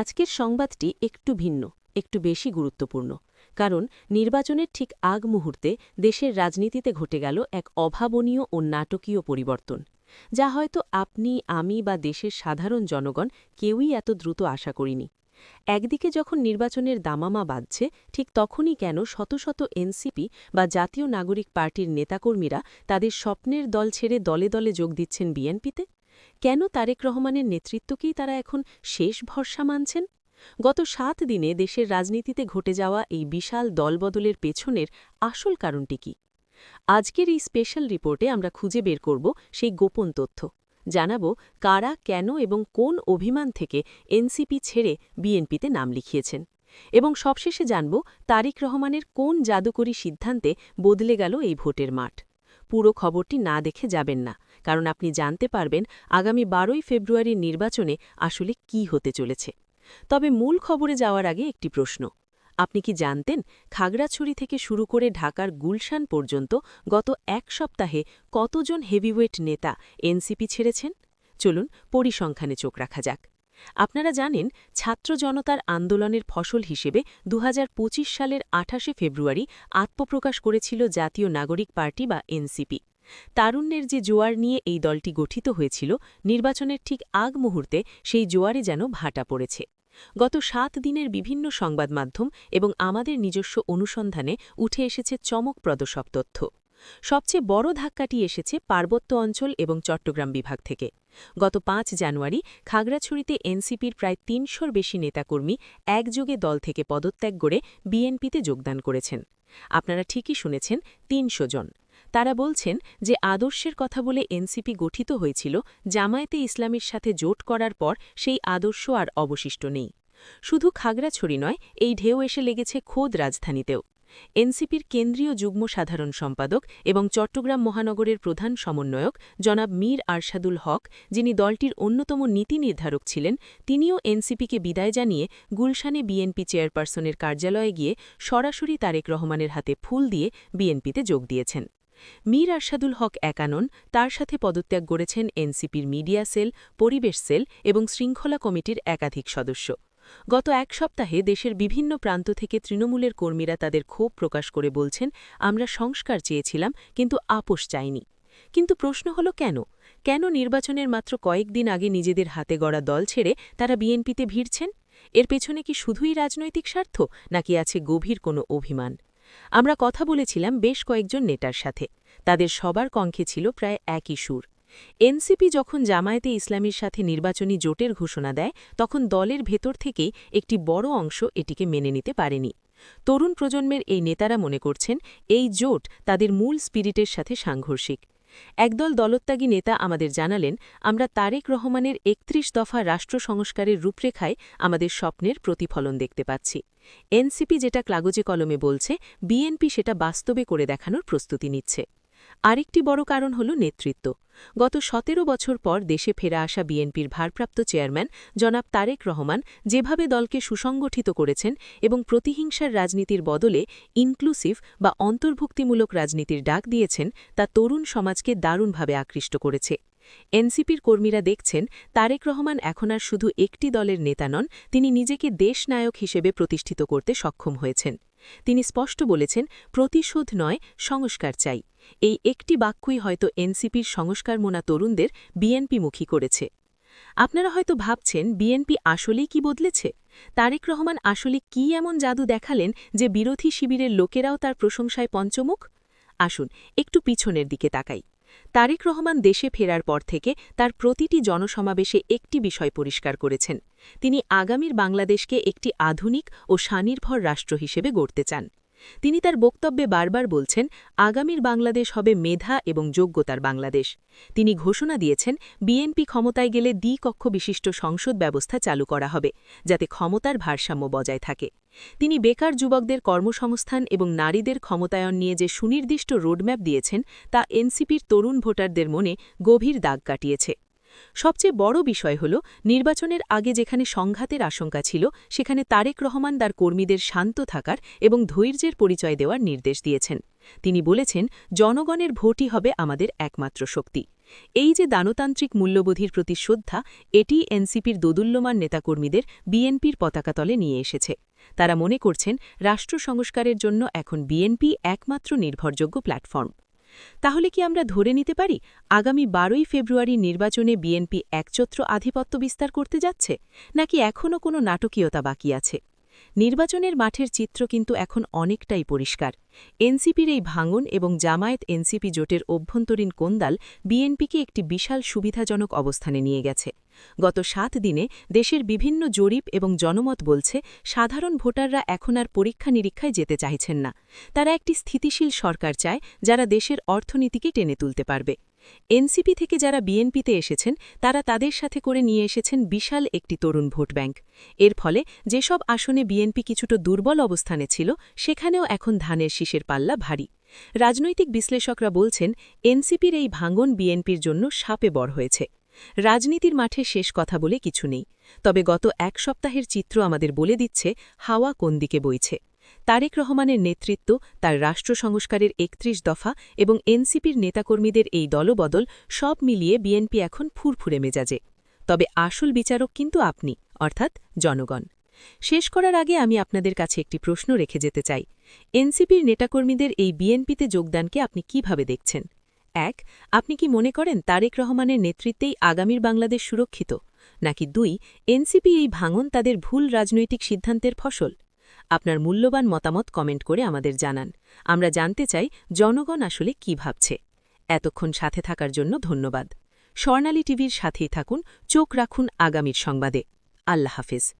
আজকের সংবাদটি একটু ভিন্ন, একটু বেশি গুরুত্বপূর্ণ, কারণ নির্বাচনের ঠিক আগ মুহূর্তে দেশের রাজনীতিতে ঘটে গেল এক অভাবনীয় ও নাটকীয় পরিবর্তন, যা হয়তো আপনি, আমি বা দেশের সাধারণ জনগণ কেউই এত দ্রুত আশা করিনি। একদিকে যখন নির্বাচনের দামামা বাজছে, ঠিক তখনই কেন শত শত এনসিপি বা জাতীয় নাগরিক পার্টির নেতাকর্মীরা তাদের স্বপ্নের দল ছেড়ে দলে দলে যোগ দিচ্ছেন বিএনপিতে? কেন তারেক রহমানের নেতৃত্বকেই তারা এখন শেষ ভরসা মানছেন? গত সাত দিনে দেশের রাজনীতিতে ঘটে যাওয়া এই বিশাল দলবদলের পেছনের আসল কারণটি কি? আজকের এই স্পেশাল রিপোর্টে আমরা খুঁজে বের করব সেই গোপন তথ্য। জানাব কারা, কেন এবং কোন অভিমান থেকে এনসিপি ছেড়ে বিএনপিতে নাম লিখিয়েছেন। এবং সবশেষে জানব তারিক রহমানের কোন জাদুকরী সিদ্ধান্তে বদলে গেল এই ভোটের মাঠ। পুরো খবরটি না দেখে যাবেন না, কারণ আপনি জানতে পারবেন আগামী বারোই ফেব্রুয়ারির নির্বাচনে আসলে কি হতে চলেছে। তবে মূল খবরে যাওয়ার আগে একটি প্রশ্ন। আপনি কি জানতেন খাগড়াছড়ি থেকে শুরু করে ঢাকার গুলশান পর্যন্ত গত এক সপ্তাহে কতজন হেভিওয়েট নেতা এনসিপি ছেড়েছেন? চলুন পরিসংখ্যানে চোখ রাখা যাক। আপনারা জানেন, ছাত্র জনতার আন্দোলনের ফসল হিসেবে দুহাজার পঁচিশ সালের আঠাশে ফেব্রুয়ারি আত্মপ্রকাশ করেছিল জাতীয় নাগরিক পার্টি বা এনসিপি। তারুণ্যের যে জোয়ার নিয়ে এই দলটি গঠিত হয়েছিল, নির্বাচনের ঠিক আগ মুহূর্তে সেই জোয়ারে যেন ভাটা পড়েছে। গত সাত দিনের বিভিন্ন সংবাদ মাধ্যম এবং আমাদের নিজস্ব অনুসন্ধানে উঠে এসেছে চমকপ্রদ সব তথ্য। সবচেয়ে বড় ধাক্কাটি এসেছে পার্বত্য অঞ্চল এবং চট্টগ্রাম বিভাগ থেকে। গত পাঁচ জানুয়ারি খাগড়াছড়িতে এনসিপির প্রায় তিনশোর বেশি নেতাকর্মী একযোগে দল থেকে পদত্যাগ করে বিএনপিতে যোগদান করেছেন। আপনারা ঠিকই শুনেছেন, তিনশো জন। তারা বলছেন যে আদর্শের কথা বলে এনসিপি গঠিত হয়েছিল, জামায়াতে ইসলামীর সাথে জোট করার পর সেই আদর্শ আর অবশিষ্ট নেই। শুধু খাগড়াছড়ি নয়, এই ঢেউ এসে লেগেছে খোদ রাজধানীতেও। এনসিপির কেন্দ্রীয় যুগ্ম সাধারণ সম্পাদক এবং চট্টগ্রাম মহানগরের প্রধান সমন্বয়ক জনাব মীর আরশাদুল হক, যিনি দলটির অন্যতম নীতি নির্ধারক ছিলেন, তিনিও এনসিপিকে বিদায় জানিয়ে গুলশানে বিএনপি চেয়ারপারসনের কার্যালয়ে গিয়ে সরাসরি তারেক রহমানের হাতে ফুল দিয়ে বিএনপিতে যোগ দিয়েছেন। মীর আরশাদুল হক একানন তার সাথে পদত্যাগ গড়েছেন এনসিপির মিডিয়া সেল, পরিবেশ সেল এবং শৃঙ্খলা কমিটির একাধিক সদস্য। গত এক সপ্তাহে দেশের বিভিন্ন প্রান্ত থেকে তৃণমূলের কর্মীরা তাদের ক্ষোভ প্রকাশ করে বলছেন, আমরা সংস্কার চেয়েছিলাম, কিন্তু আপোষ চাইনি। কিন্তু প্রশ্ন হল কেন? কেন নির্বাচনের মাত্র কয়েকদিন আগে নিজেদের হাতে গড়া দল ছেড়ে তারা বিএনপিতে ভিড়ছেন? এর পেছনে কি শুধুই রাজনৈতিক স্বার্থ, নাকি আছে গভীর কোনো অভিমান? আমরা কথা বলেছিলাম বেশ কয়েকজন নেতার সাথে। তাদের সবার কঙ্খে ছিল প্রায় একই সুর। এনসিপি যখন জামায়াতে ইসলামীর সাথে নির্বাচনী জোটের ঘোষণা দেয়, তখন দলের ভেতর থেকেই একটি বড় অংশ এটিকে মেনে নিতে পারেনি। তরুণ প্রজন্মের এই নেতারা মনে করছেন, এই জোট তাদের মূল স্পিরিটের সাথে সাংঘর্ষিক। একদল দলত্যাগী নেতা আমাদের জানালেন, আমরা তারেক রহমানের একত্রিশ দফা রাষ্ট্র সংস্কারের রূপরেখায় আমাদের স্বপ্নের প্রতিফলন দেখতে পাচ্ছি। এনসিপি যেটা কাগজে কলমে বলছে, বিএনপি সেটা বাস্তবে করে দেখানোর প্রস্তুতি নিচ্ছে। আরেকটি বড় কারণ হল নেতৃত্ব। গত সতেরো বছর পর দেশে ফেরা আসা বিএনপির ভারপ্রাপ্ত চেয়ারম্যান জনাব তারেক রহমান যেভাবে দলকে সুসংগঠিত করেছেন এবং প্রতিহিংসার রাজনীতির বদলে ইনক্লুসিভ বা অন্তর্ভুক্তিমূলক রাজনীতির ডাক দিয়েছেন, তা তরুণ সমাজকে দারুণভাবে আকৃষ্ট করেছে। এনসিপির কর্মীরা দেখছেন, তারেক রহমান এখন আর শুধু একটি দলের নেতা নন, তিনি নিজেকে দেশনায়ক হিসেবে প্রতিষ্ঠিত করতে সক্ষম হয়েছেন। তিনি স্পষ্ট বলেছেন, প্রতিশোধ নয়, সংস্কার চাই। এই একটি বাক্যই হয়তো এনসিপির সংস্কারমোনা তরুণদের বিএনপিমুখী করেছে। আপনারা হয়তো ভাবছেন, বিএনপি আসলেই কি বদলেছে? তারেক রহমান আসলে কি এমন জাদু দেখালেন যে বিরোধী শিবিরের লোকেরাও তার প্রশংসায় পঞ্চমুখ? আসুন, একটু পিছনের দিকে তাকাই। তারেক রহমান দেশে ফেরার পর থেকে তার প্রতিটি জনসমাবেশে একটি বিষয় পরিষ্কার করেছেন। তিনি আগামীর বাংলাদেশকে একটি আধুনিক ও স্বনির্ভর রাষ্ট্র হিসেবে গড়তে চান। তিনি তার বক্তব্যে বারবার বলছেন, আগামীর বাংলাদেশ হবে মেধা এবং যোগ্যতার বাংলাদেশ। তিনি ঘোষণা দিয়েছেন, বিএনপি ক্ষমতায় গেলে দ্বিকক্ষ বিশিষ্ট সংসদ ব্যবস্থা চালু করা হবে, যাতে ক্ষমতার ভারসাম্য বজায় থাকে। তিনি বেকার যুবকদের কর্মসংস্থান এবং নারীদের ক্ষমতায়ন নিয়ে যে সুনির্দিষ্ট রোডম্যাপ দিয়েছেন, তা এনসিপির তরুণ ভোটারদের মনে গভীর দাগ কাটিয়েছে। সবচেয়ে বড় বিষয় হল, নির্বাচনের আগে যেখানে সংঘাতের আশঙ্কা ছিল, সেখানে তারেক রহমান তার কর্মীদের শান্ত থাকার এবং ধৈর্যের পরিচয় দেওয়ার নির্দেশ দিয়েছেন। তিনি বলেছেন, জনগণের ভোটই হবে আমাদের একমাত্র শক্তি। এই যে দানতান্ত্রিক মূল্যবোধির প্রতি শ্রদ্ধা, এটি এনসিপির দোদুল্যমান নেতাকর্মীদের বিএনপির পতাকাতলে নিয়ে এসেছে। তারা মনে করছেন, রাষ্ট্র সংস্কারের জন্য এখন বিএনপি একমাত্র নির্ভরযোগ্য প্ল্যাটফর্ম। তাহলে কি আমরা ধরে নিতে পারি আগামী বারোই ফেব্রুয়ারি নির্বাচনে বিএনপি একচত্র আধিপত্য বিস্তার করতে যাচ্ছে, নাকি এখনও কোনো নাটকীয়তা বাকি আছে? নির্বাচনের মাঠের চিত্র কিন্তু এখন অনেকটাই পরিষ্কার। এনসিপির এই ভাঙন এবং জামায়াত এনসিপি জোটের অভ্যন্তরীণ কোন্দাল বিএনপিকে একটি বিশাল সুবিধাজনক অবস্থানে নিয়ে গেছে। গত সাত দিনে দেশের বিভিন্ন জরিপ এবং জনমত বলছে, সাধারণ ভোটাররা এখন আর পরীক্ষা নিরীক্ষায় যেতে চাইছেন না। তারা একটি স্থিতিশীল সরকার চায়, যারা দেশের অর্থনীতিকে টেনে তুলতে পারবে। এনসিপি থেকে যারা বিএনপিতে এসেছেন, তারা তাদের সাথে করে নিয়ে এসেছেন বিশাল একটি তরুণ ভোট ব্যাংক। এর ফলে যেসব আসনে বিএনপি কিছুটা দুর্বল অবস্থানে ছিল, সেখানেও এখন ধানের শীষের পাল্লা ভারী। রাজনৈতিক বিশ্লেষকরা বলছেন, এনসিপির এই ভাঙন বিএনপির জন্য সাপে বড় হয়েছে। রাজনীতির মাঠে শেষ কথা বলে কিছু নেই। তবে গত এক সপ্তাহের চিত্র আমাদের বলে দিচ্ছে, হাওয়া কোন দিকে বইছে। তারেক রহমানের নেতৃত্ব তার রাষ্ট্র সংস্কারের একত্রিশ দফা এবং এনসিপির নেতাকর্মীদের এই দলবদল সব মিলিয়ে বিএনপি এখন ফুরফুরে মেজাজে। তবে আসল বিচারক কিন্তু আপনি, অর্থাৎ জনগণ। শেষ করার আগে আমি আপনাদের কাছে একটি প্রশ্ন রেখে যেতে চাই। এনসিপির নেতাকর্মীদের এই বিএনপিতে যোগদানকে আপনি কীভাবে দেখছেন? এক, আপনি কি মনে করেন তারেক রহমানের নেতৃত্বেই আগামীর বাংলাদেশ সুরক্ষিত? নাকি দুই, এনসিপি এই ভাঙন তাদের ভুল রাজনৈতিক সিদ্ধান্তের ফসল? আপনার মূল্যবান মতামত কমেন্ট করে আমাদের জানান। আমরা জানতে চাই জনগণ আসলে কি ভাবছে। এতক্ষণ সাথে থাকার জন্য ধন্যবাদ। স্বর্ণালী টিভির সাথেই থাকুন, চোখ রাখুন আগামীর সংবাদে। আল্লাহ হাফিজ।